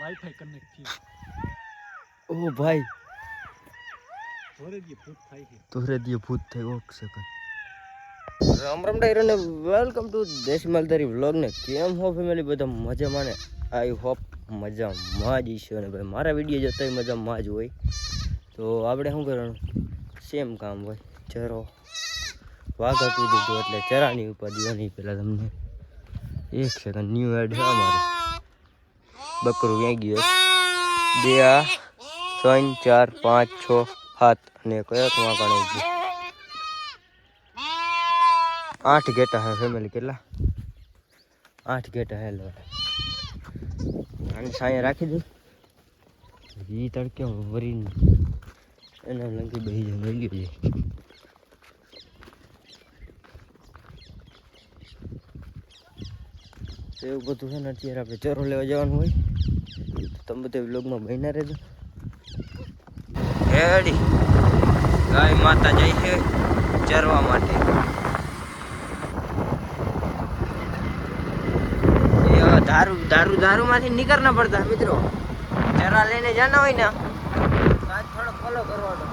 Wifi connect થયું. ઓ ભાઈ. દી ભૂત થાય છે. તોરે ભૂત થઈ ઓક સેકન્ડ રામ રામ ડાયરો ને વેલકમ ટુ દેશ માલધારી વ્લોગ ને કેમ હો ફેમિલી બધા મજામાં ને? આઈ હોપ મજામાં જ ઈશ્યો ને ભાઈ. મારા વીડિયો જોતા મજામાં જ હોય. તો આપણે શું કરવાનું? સેમ કામ હોય. ચરો વાઘ આપી દીધું એટલે ચરાની ઉપર દીવાની પહેલાં તમને. એક સેકન્ડ ન્યૂ એડ છે અમારું. બકરું વ્યાઈ ગયું બે, આ, ત્રણ, ચાર, પાંચ, છ, સાત અને કયો વાંકણ ઊભું આઠ ગેટા હે ફેમિલી કેટલા? આઠ ગેટા હે લો. આને સાંયે રાખી દઉં એ તડકે વરીને એના લંગી બહી જાય મળી જાય એવું બધું છે ને, અત્યારે આપણે ચરો લેવા જવાનું હોય. તમે બધા વ્લોગમાં બહેના રહેજો. હેડી ગાય માતા જાય છે ચરવા માટે. દારૂ દારૂ દારૂ માંથી નીકળના પડતા મિત્રો. ચરા લઈને જાના હોય ને. આજ થોડો ફોલો કરવાનો.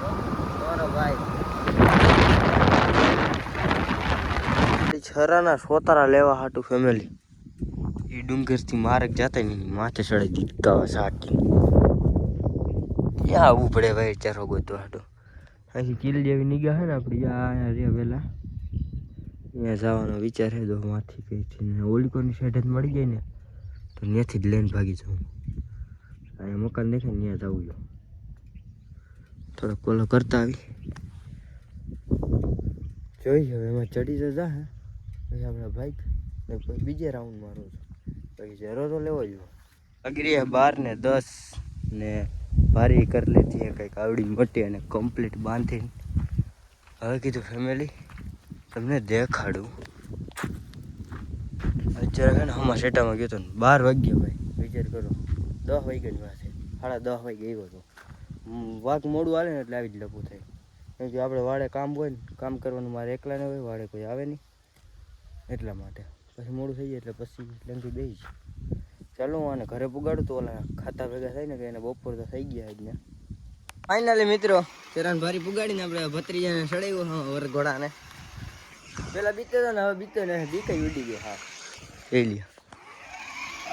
મારો ભાઈ. છરાના સોતારા લેવા હાટું ફેમિલી ડુંગરથી માર્ગ જાતા નહીં માથે ચડી હોય સાટી. ક્યાં આવવું પડે ભાઈ ચારો ગોતો હાટો. અહીંથી કિલ જેવી નિગાહ હે ને આપણી આ રહ્યા પહેલા અહીંયા જવાનો વિચાર છે તો માથી કઈથી ને. ઓલિકોની સાઈડ જ મળી જાય ને, તો ત્યાંથી જ લઈને ભાગી જાઉં અહીંયા મકાન દેખે ને ત્યાં જવું જો થોડોક કોલો કરતા આવી. જોઈ હવે એમાં ચડી જતા હે. પછી આપણે બાઈક ને બીજે રાઉન્ડ મારો છું. પછી ઝેરો તો લેવો જ અગરી બાર ને દસ ને ભારી કરી લેતી કંઈક આવડી મોટી અને કમ્પ્લીટ બાંધીને. હવે કીધું ફેમિલી તમને દેખાડું. અત્યારે છે ને હમણાં સેટામાં ગયો હતો ને બાર વાગ્યા ભાઈ. વિચાર કરો, દસ વાગ્યાની પાસે સાડા દસ વાગે ગયો હતો વાઘ મોડું આવે ને એટલે આવી જ લપું થાય. કેમ કે આપણે વાડે કામ હોય ને, કામ કરવાનું મારે એકલાને હોય, વાડે કોઈ આવે નહીં. એટલા માટે. પછી મોડું થઈ જાય એટલે પછી લંગી બેસી ચાલો હું આને ઘરે પુગાડું તો ઓલા ખાતા ભેગા થાય ને કે એને બપોર તો થઈ ગયા આજના. ફાઇનલી મિત્રો, ચેરાન ભારી પુગાડીને આપણે ભત્રીજાને સડાવ્યો હા વરઘોડાને પેલા બીતો હતો ને હવે બીતો ને બીકાઈ ઉડી ગયો હા. એ લ્યો.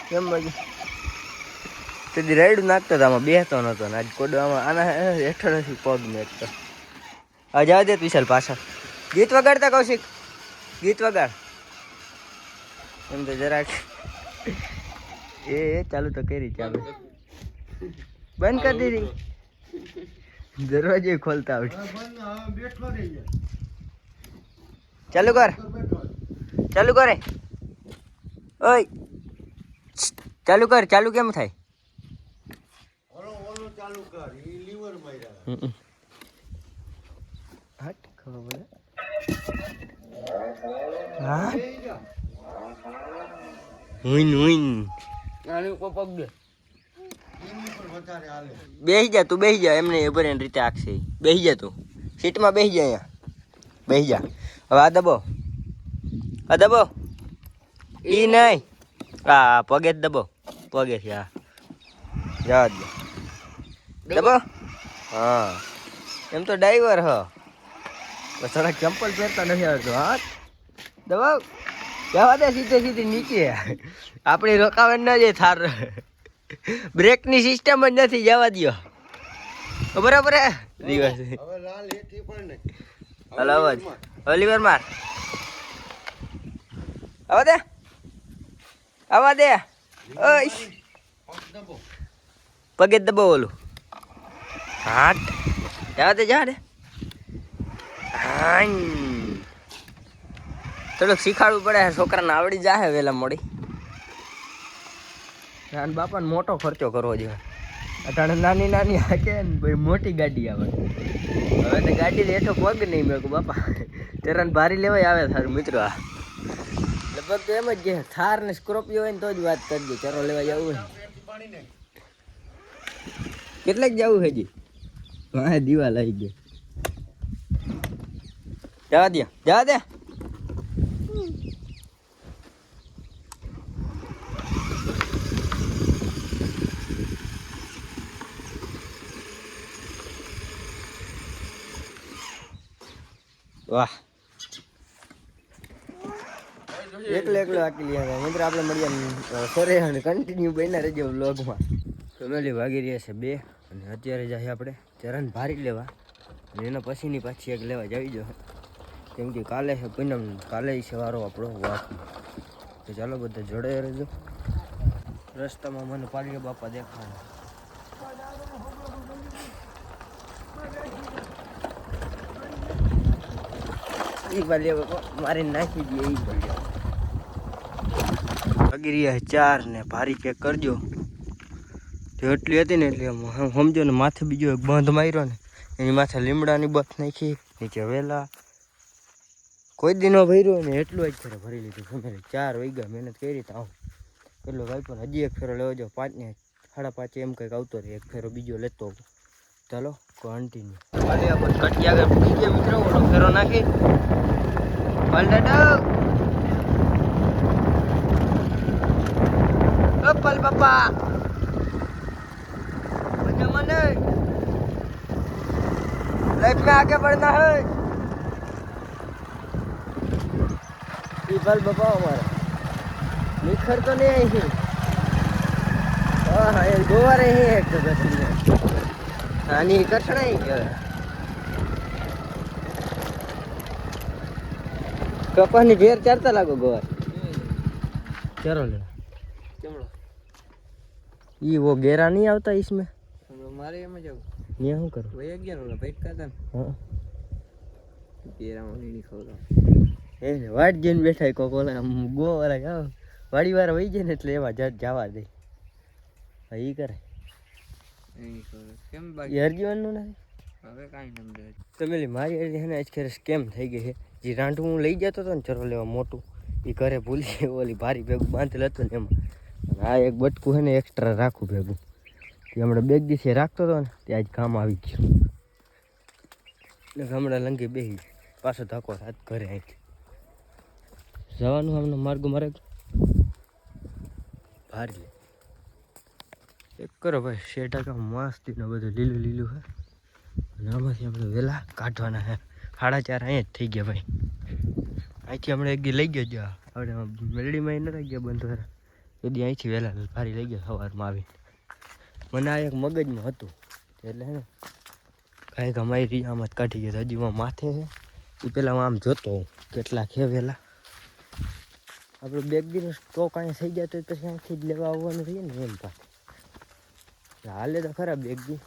કેમ બાજુ તેથી રાયડું નાખતો હતો, આમાં બેહતો નહોતો ને, આજ કોડો આના હેઠળ નથી પગ મેકતો આ જવા દે વિશાલ પાછા ગીત વગાડતા કૌશિક? ગીત વગાડ. એમ તો જરાક એ એ ચાલુ તો કરી ચાલુ બંધ કરી દીધી. દરવાજે ખોલતા આવડે ચાલુ કર. ચાલુ કરે. ઓય. ચાલુ કર ચાલુ કેમ થાય. હટ ખબર હા હુઈન હુઈન બેસી જા તું બેસી જા. એમને એભર એની રીતે આખશે બેસી જા તું. સીટમાં બેસી જા અહીંયા. બેસી જા. હવે આ દબો. આ દબો. ઈ નહીં. આ પગે જ દબો. પગે છે હા. જવા દે. દબો. હા. એમ તો ડ્રાઈવર હ. થોડા ચંપલ પહેરતા નથી આવડતું હા. દબાવ. જવા દે સીધે સીધી નીચે. આપણી રોકાવે ન જાય થાર. બ્રેકની સિસ્ટમ જ નથી જવા દો બરાબર હે? દિવસ. હલો અવાજ ઓલિવર માર. આવા દે. આવા દે. ઓય પગે દબો દબાવ ઓલું. હાટ. જવા દે જવા દે. હાન. થોડુંક શીખાડવું પડે, છોકરાને આવડી જાહે વહેલા મોડી. અને બાપાને મોટો ખર્ચો કરવો જોઈએ. અટાણે નાની નાની હાકે ને ભાઈ મોટી ગાડી આવે. હવે તો ગાડી હેઠો પગ નહીં મેં બાપા. તેરાને ભારી લેવાય આવે સારું, મિત્રો આ. લગભગ તો એમ જ કે, થાર ને સ્કોર્પિયો હોય ને તો જ વાત કરજો, ચરો લેવા જવું હોય. કેટલાક જવું હજી? હા દીવા લાગી ગયા. જવા દે જવા દે વાહ. એકલો એકલો આકી લે મિત્ર આપણે મળીએ સોરે અને કન્ટિન્યુ બન્યા રહેજો વ્લોગમાં ફેમિલી વાગી રહ્યા છે બે, અને અત્યારે જાય આપણે ચરણ ભારી લેવા. અને એના પછીની પાછી એક લેવા જાવી જો. કેમ કે કાલે છે પૂનમ, કાલે છે વારો આપણો વાક તો ચાલો બધા જોડે રહેજો. રસ્તામાં મને પાલીએ બાપા દેખાણા પાલીએ બાપા મારી નાખી ઈ પાલીએ વાગી રહ્યા ચાર ને ભારી પેક કરજો. એટલી હતી ને એટલે સમજો ને માથે બીજો એક બંધ માર્યો ને, એની માથે લીમડાની બથ નાખી, નીચે વેલા. કોઈ દિનો ભર્યો ને એટલું જ ફેરો ભરી લીધું. ફેમિલી ચાર વાગ્યા મહેનત કરી તો આવું. એટલો ભાઈ પણ હજી એક ફેરો લેવો જો પાંચ ને સાડા પાંચે એમ કંઈક આવતો રહે. એક ફેરો બીજો લેતો. ચાલો કન્ટિન્યુ અરે આ બસ કટકી આગળ પૂછી ગયા મિત્રો ઓલો ફેરો નાખી પલટાડો ઓ પલ બાપા મજામાં ને लाइफ में आगे बढ़ना है पीपल बाबा हमारा निखर तो नहीं आई है हाँ हाँ ये गोवा रहे हैं एक तो આની કરશણાઈ કહેવાય કપાની ઘેર ચારતા લાગો ગોવાર. ચારો લે ઈ વો ગેરા નહીં આવતા ઈસમે? મારે એમ જ આવું. ત્યાં શું કરું? ભાઈ અગિયાર ઓલા ભાઈ ભેટ ખાતા હા. ગેરામાં નહીં ખવડાવ એ વાટ જઈને બેઠા કોક ઓલા ગોવાળા વાડી વાર વહી જાય ને એટલે એમાં જવા દે. એ કરે. કેમ બાકી? હરજીવનનું નથી? હવે કાંઈ તમે મારી હારે છે ને આજ ખેર કેમ થઈ ગઈ છે જે રાંઢું હું લઈ જતો હતો ને ચરો લેવા મોટું એ ઘરે ભૂલી ઓલી ભારી ભેગું બાંધેલ હતું ને એમાં. આ એક બટકું છે ને એક્સ્ટ્રા રાખું ભેગું. તે હમણાં બે દિવસે રાખતો હતો ને તે આજ કામ આવી ગયું. ગામડા હમણાં લંગી બેસી પાછો ધક્કો હાથ ઘરે અહીંથી જવાનું હમણાં માર્ગ મારે. ભારી. લે એક કરો ભાઈ, શેઠા ટકા મસ્તી ને બધું લીલું લીલું છે અને આમાંથી આપણે વહેલા કાઢવાના હે. સાડા ચાર અહીંયા જ થઈ ગયા ભાઈ. અહીંથી હમણાં એક લઈ ગયો જ્યાં આપણે મેલડીમાં નતા ગયા બંધ કરે દી અહીંથી વહેલા ભારી લઈ ગયા સવારમાં આવીને. મને આ એક મગજમાં હતું. એટલે હે ને, કાંઈક અમારી રિયામાં જ કાઢી ગયા. હજી હું માથે છે એ પહેલાં હું આમ જોતો કેટલા છે વહેલા આપણે બે દિવસ સ્ટોક અહીંયા થઈ જાય તો પછી અહીંથી જ લેવા આવવાનું રહીએ ને એમ પાછું હાલે તો ખરા બેગ બી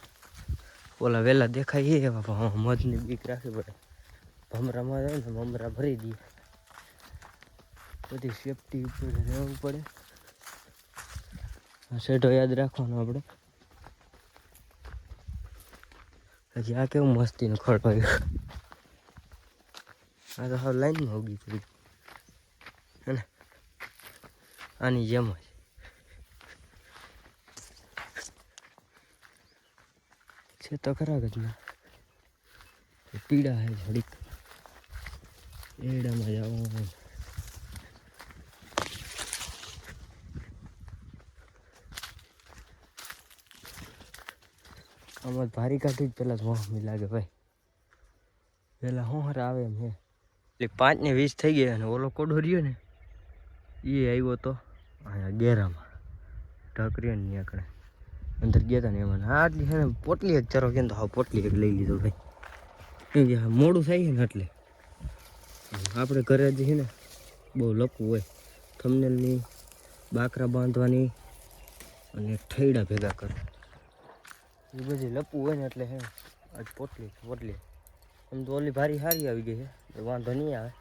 ઓલા વહેલા દેખાય એ બાપા મધની બીક રાખવી પડે. ભમરામાં જાય ને ભમરા ભરી દઈએ બધી સેફટી ઉપર રહેવું પડે. આ યાદ રાખવાનો આપણે. હજી આ કેવું મસ્તીનું ખડવાયું આ તો હવે લાઈનમાં ઉગી પડી હે ને? આની જેમ જ. છે તો ખરા ના પીડા હે થોડીક એડામાં જવાનું આમાં ભારી કાઢી જ પેલા મોહમી લાગે ભાઈ. પેલા હું હરે આવે એમ એટલે પાંચ ને વીસ થઈ ગયા અને ઓલો કોડો રહ્યો ને એ આવ્યો તો અહીંયા ગેરામાં. ઢકરી ને નીકળે અંદર ગયા હતા ને એમાં. આટલી છે ને, પોટલી એક ચરો કેમ તો હા, પોટલી એક લઈ લીધો ભાઈ. કેમ કે મોડું થાય છે ને એટલે. આપણે ઘરે જ છે ને, બહુ લખવું હોય. થમનેલની બાકરા બાંધવાની અને ઠૈડા ભેગા કરે એ બધી લપવું હોય ને એટલે હે આજ પોટલી પોટલી. એમ તો ઓલી ભારી સારી આવી ગઈ છે વાંધો નહીં આવે.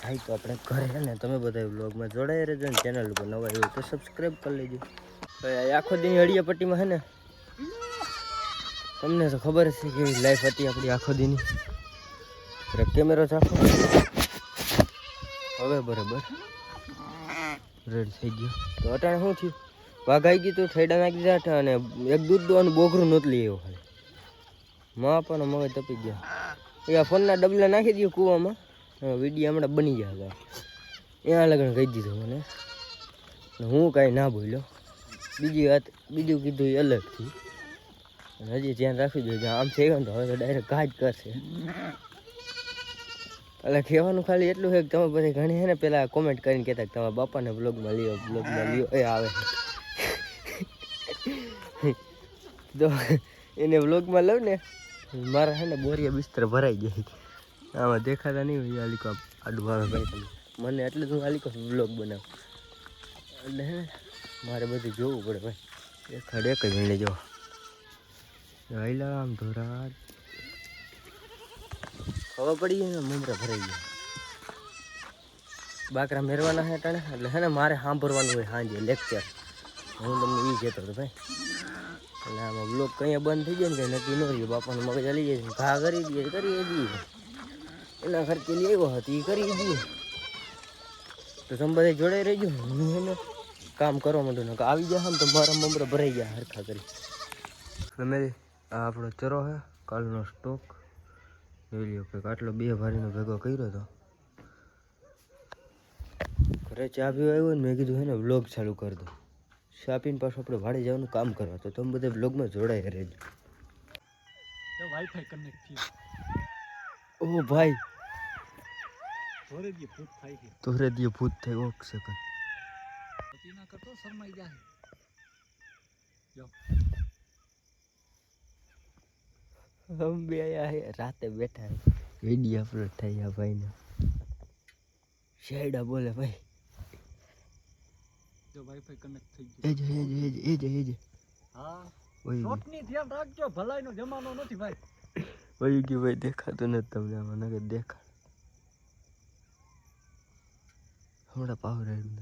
ભાઈ તો આપણે ઘરે છે ને, તમે બધા બ્લોગમાં જોડાઈ રહેજો ને ચેનલ ઉપર નવા એવું તો સબસ્ક્રાઈબ કરી લેજો. આખો દિન હળિયા પટ્ટીમાં છે ને, તમને તો ખબર છે કે લાઈફ હતી આપણી આખો દીની. કેમેરો ચાખો હવે બરાબર. રેડ થઈ ગયો. તો અટાણે શું થયું? વાઘાઈ ગયું તું ઠેડા નાખી દીધા હતા અને એક દૂધ દોવાનું બોઘરું નહોતું લઈ આવ્યો ખાલી. માં પણ મગજ તપી ગયા. એ ફોનના ડબલા નાખી દઉં કૂવામાં. વીડિયો હમણાં બની ગયા હતા. ત્યાં લગ્ન કહી દીધું મને. હું કાંઈ ના બોલ્યો. બીજી વાત, બીજું કીધું એ અલગથી. હજી ધ્યાન રાખવી જોઈએ આમ થઈ ને તો હવે તો ડાયરેક્ટ ઘા જ કરશે. એટલે કહેવાનું ખાલી એટલું છે કે તમે પછી ઘણી છે ને પેલા કોમેન્ટ કરીને કહેતા કે તમારા બાપાને બ્લોગમાં લ્યો બ્લોગમાં લ્યો. એ આવે. તો એને બ્લોગમાં લઉં ને, મારા છે ને બોરિયા બિસ્તર ભરાઈ જાય. આમાં દેખાતા નહીં હોય આલિકો આડું ભાવે ભાઈ તમે. મને એટલે જ હું આલીકો બ્લોગ બનાવું. એટલે મારે બધું જોવું પડે ભાઈ. દેખાડ એક જ મિનિટ જો આમ ધોરાડ ખબર પડી ગઈ ને મમરા ભરાઈ ગયા. બાકરા મેરવાના હે ટાણે, એટલે હે ને મારે સાંભળવાનું હોય સાંજે લેક્ચર હું તમને એ કહેતો હતો ભાઈ. એટલે આમાં બ્લોક કંઈ બંધ થઈ જાય ને કંઈ નક્કી ન રહ્યું. બાપાનું મગજ ચાલી જાય ઘા કરી દઈએ કરી દઈએ. એના ખર્ચે લેવો હતી એ કરી દઈએ તો તમે બધા જોડે રહેજો. હું એને કામ કરવા માંડું ને આવી ગયા ને તો મારા મમરા ભરાઈ ગયા હરખા કરી. અમે આ આપણો ચરો હે કાલનો સ્ટોક જોઈ લો કંઈક આટલો બે ભારીનો ભેગો કર્યો હતો ઘરે ચા પીવા આવ્યો ને મેં કીધું હે ને વ્લોગ ચાલુ કરી દો ચા પીને પાછું આપણે વાડે જવાનું કામ કરવા. તો તમે બધા વ્લોગમાં જોડાઈ રહેજો. વાઈફાઈ કનેક્ટ થયું. ઓ ભાઈ. તોરે દી ભૂત થઈ છે. તોરે દીએ ભૂત થઈ ઓક સેકન્ડ એના કરતો શરમાઈ જાય જો. હમ રાતે બેઠા વીડિયો અપલોડ થઈ ગયા ભાઈને. શેડા બોલે ભાઈ. જો વાઈફાઈ કનેક્ટ થઈ ગયું. એ જ એ જ એ જ હા શોટની ધ્યાન રાખજો ભલાઈનો જમાનો નથી ભાઈ. ભાઈ ગયું ભાઈ દેખાતું નથી તમને આમાં કે દેખા હમણાં પાવ રહ્યું